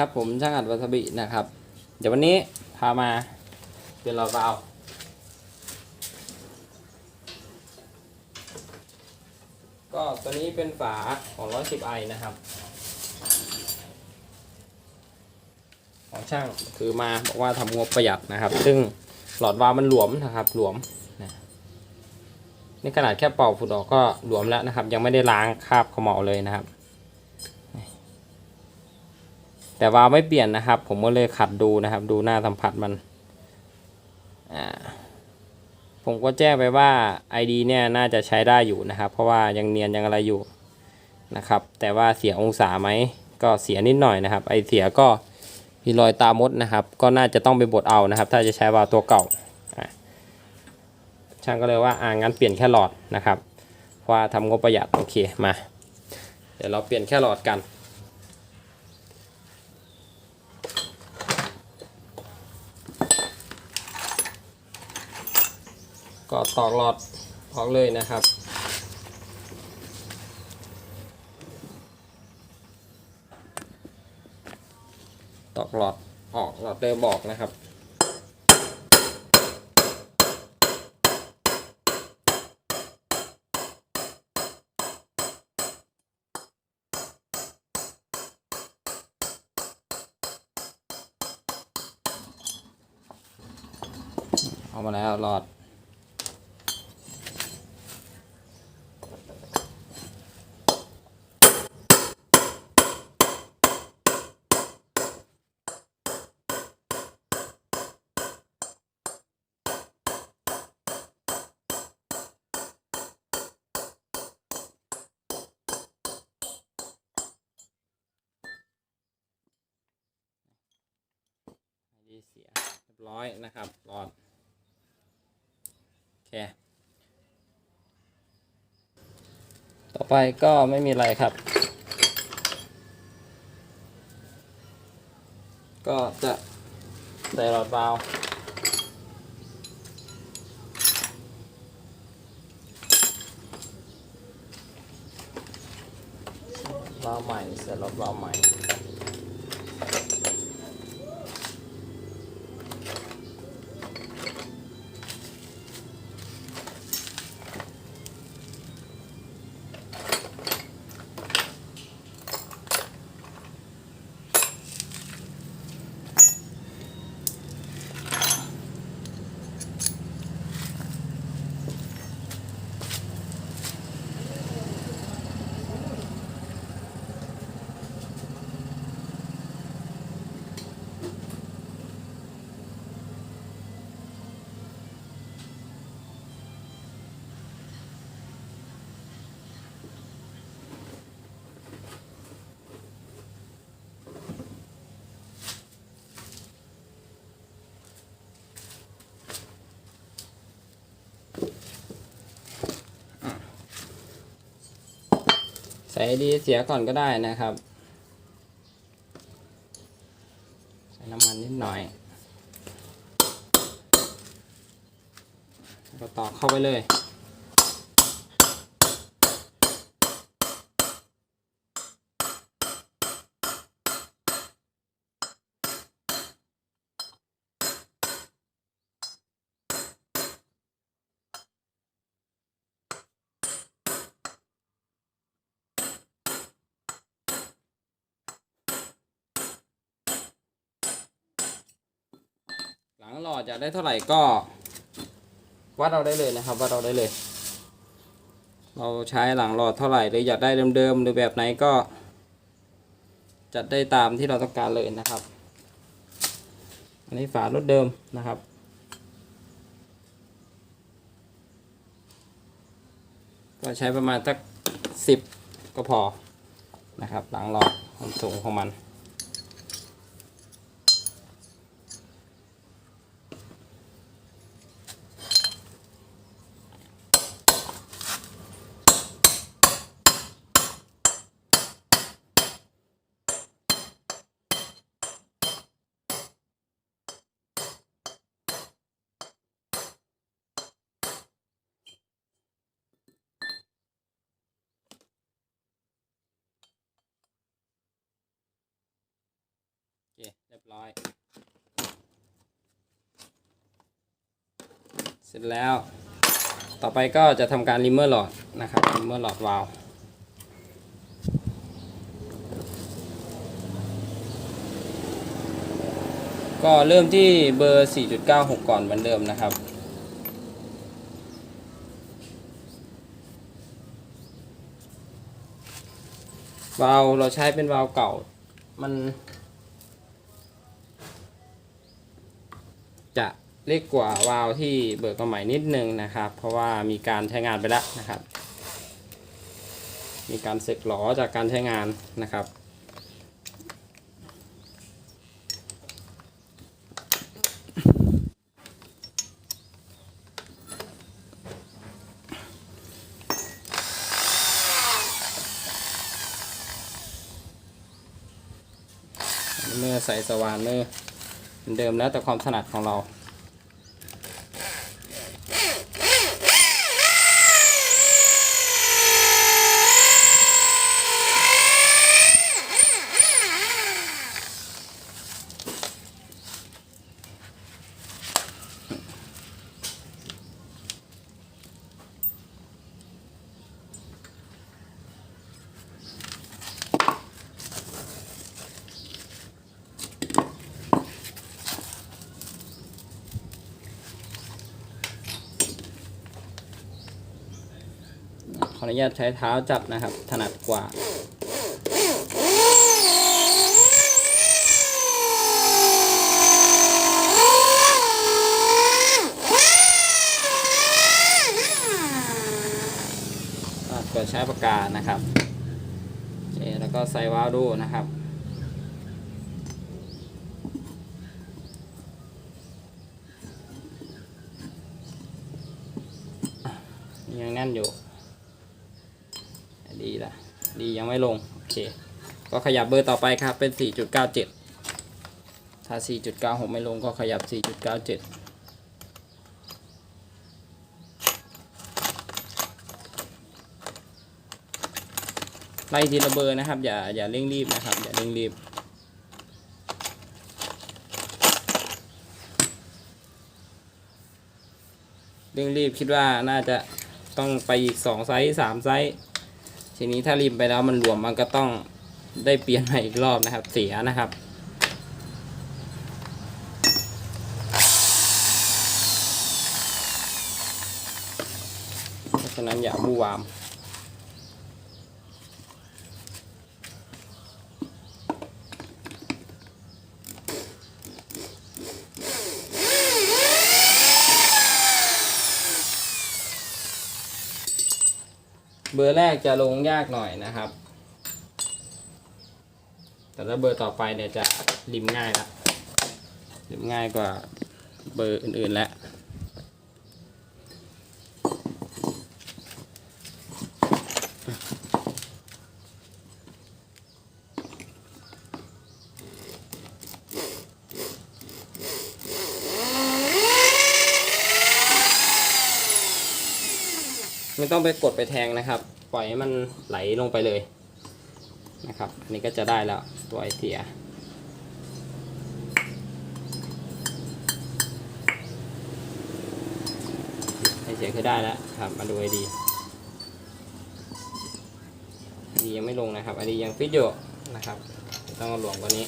ครับ ผมช่างอัดวัสบินะครับ เดี๋ยววันนี้พามาเป็นหลอดวาล์วก็ตัวนี้เป็นฝาของ 110i นะครับ ของช่างคือมาบอกว่าทำงบประหยัดนะครับ ซึ่งหลอดวาล์วมันหลวมนะครับ หลวมนี่ขนาดแค่เป่าฝุ่นออกก็หลวมแล้วนะครับ ยังไม่ได้ล้างคราบขมเหลาเลยนะครับ แต่วาล์วไม่เปลี่ยนนะครับ ผมก็เลยขัดดูนะครับ ดูหน้าสัมผัสมันอ่าผมก็แจ้งไปว่า ID เนี่ยน่าจะใช้ได้อยู่นะครับ เพราะว่ายังเนียนยังอะไรอยู่นะครับ แต่ว่าเสียองศาไหมก็เสียนิดหน่อยนะครับ ไอเสียก็มีรอยตามดนะครับ ก็น่าจะต้องไปบดเอานะครับ ถ้าจะใช้วาลตัวเก่าช่างก็เลยว่าอ่างั้นเปลี่ยนแค่หลอดนะครับเพราะว่าทำงบประหยัดโอเคมา เดี๋ยวเราเปลี่ยนแค่หลอดกัน ก็ตอกหลอดออกเลยนะครับ ตอกหลอดออกหลอดเดิมบอกนะครับเอามาแล้วหลอด ร้อยนะครับหลอดโอเคต่อไปก็ไม่มีอะไรครับ ก็จะใส่หลอดวาล์ววาล์วใหม่ใส่หลอดวาล์วใหม่ ใส่ดีเสียก่อนก็ได้นะครับ ใส่น้ำมันนิดหน่อยแล้วก็ตอกเข้าไปเลย หลังหลอดอยากได้เท่าไหร่ก็ วัดเอาได้เลยนะครับวัดเอาได้เลย เราใช้หลังหลอดเท่าไหร่หรืออยากได้เดิมๆหรือแบบไหนก็ จัดได้ตามที่เราต้องการเลยนะครับ อันนี้ฝารถเดิมนะครับก็ใช้ประมาณสักสิบก็พอนะครับ หลังหลอดความสูงของมัน โร้อย เสร็จแล้ว ต่อไปก็จะทำการริมเมอร์หลอดนะครับริมเมอร์หลอดวาล์วก็เริ่มที่เบอร์ 4.96 ก่อนเหมือนเดิมนะครับวาลเราใช้เป็นวาลเก่า มัน จะเล็กกว่าวาล์วที่เบิกมาใหม่นิดนึงนะครับ เพราะว่ามีการใช้งานไปแล้วนะครับ มีการสึกหลอจากการใช้งานนะครับเมื่อใส่สว่านเมื่อ เหมือนเดิมแล้วแต่ความถนัดของเรา ออนุญาตใช้เท้าจับนะครับ ถนัดกว่าอะกดใช้ปากกานะครับโอเคแล้วก็ใส่วาล์วดูนะครับยังแน่นอยู่ ดียังไม่ลง โอเค ก็ขยับเบอร์ต่อไปครับ เป็น 4.97 ถ้า 4.96 ไม่ลงก็ขยับ 4.97ไล่ทีละเบอร์นะครับ อย่าอย่าเร่งรีบนะครับ อย่าเร่งรีบ เร่งรีบคิดว่าน่าจะต้องไปอีก2ไซส์3ไซส์ ทีนี้ถ้าริมไปแล้วมันรวมมันก็ต้องได้เปลี่ยนใหม่อีกรอบนะครับ เสียนะครับ เพราะฉะนั้นอย่าบูวาม เบอร์แรกจะลงยากหน่อยนะครับ แต่ถ้าเบอร์ต่อไปเนี่ยจะริมง่ายละริมง่ายกว่าเบอร์อื่นๆแล้ว ไม่ต้องไปกดไปแทงนะครับ ปล่อยให้มันไหลลงไปเลยนะครับ อันนี้ก็จะได้แล้วตัวไอเสียไอเสียคือได้แล้วครับ มาดูไอดีดียังไม่ลงนะครับไอดียังฟิตอยู่นะครับ ต้องเอาหลวมกว่านี้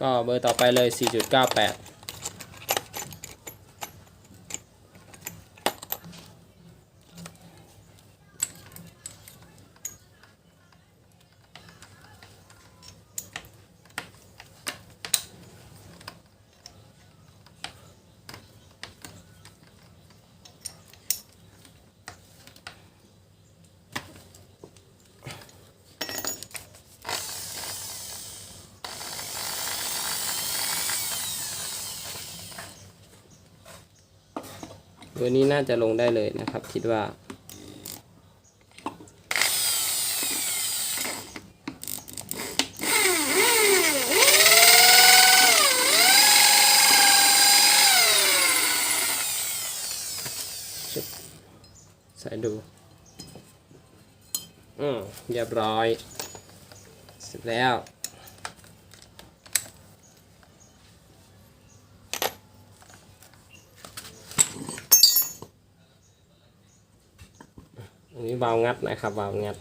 ก็เบอร์ต่อไปเลย 4.98 เบอร์นี้น่าจะลงได้เลยนะครับ คิดว่า ใส่ส่ดูอืมเรียบร้อย เสร็จแล้ว นี้วาล์วงัดนะครับวาล์วงัด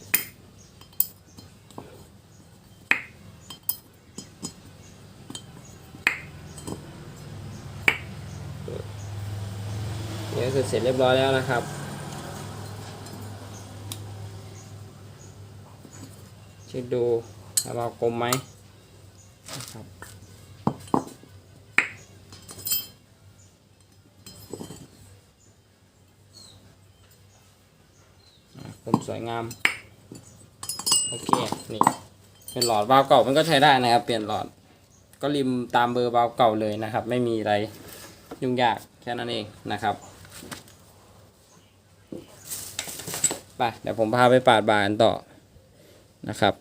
นี่ก็คือเสร็จเรียบร้อยแล้วนะครับเช็คดูว่าเรากลมไหมนะครับอะกล มสวยงาม โอเค นี่ เป็นหลอดวาล์วเก่ามันก็ใช้ได้นะครับ เปลี่ยนหลอด ก็ริมตามเบอร์วาล์วเก่าเลยนะครับ ไม่มีอะไรยุ่งยากแค่นั้นเองนะครับไปเดี๋ยวผมพาไปปาดบานต่อนะครับ